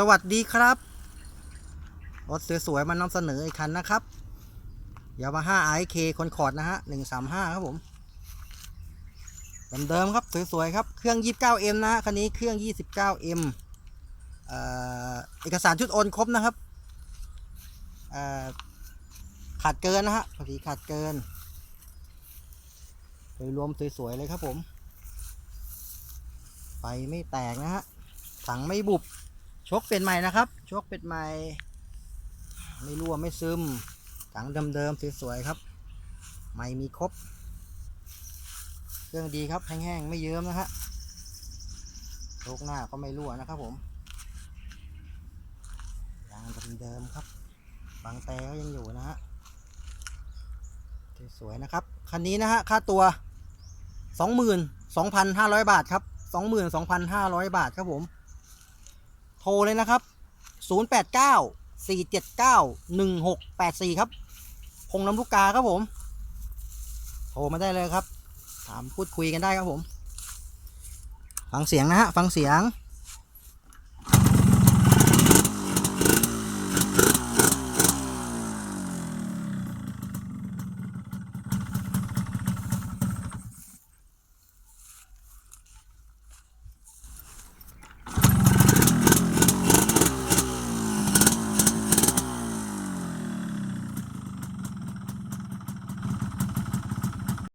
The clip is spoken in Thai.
สวัสดีครับรถสวยๆมานำเสนออีกคันนะครับยามาฮ่าไอเคคนคอร์ดนะฮะหนึ่งสามห้าครับผมเดิมๆครับสวยๆครับ เครื่อง 29M นะฮะคันนี้เครื่อง 29M เก้าเอ่อเอกสารชุดโอนครบนะครับขาดเกินนะฮะภาษีขาดเกินโดยรวมสวยๆเลยครับผมไฟไม่แตกนะฮะถังไม่บุบ ชกเป็นใหม่นะครับ ชกเป็นใหม่ ไม่รั่วไม่ซึมถังเดิมๆสวยๆครับไม่มีครบ เครื่องดีครับแห้งๆไม่เยิ้มนะฮะโชกหน้าก็ไม่รั่วนะครับผมยางเดิมๆครับ บางแต่ก็ยังอยู่นะฮะสวยๆนะครับ คันนี้นะฮะค่าตัว 22,500 บาทครับ 22,500 บาทครับผม ทรเลยนะครับ 089 479 1684 ครับ คงลำลูกกาครับผม โทรมาได้เลยครับ ถามพูดคุยกันได้ครับผม ฟังเสียงนะฮะ ฟังเสียง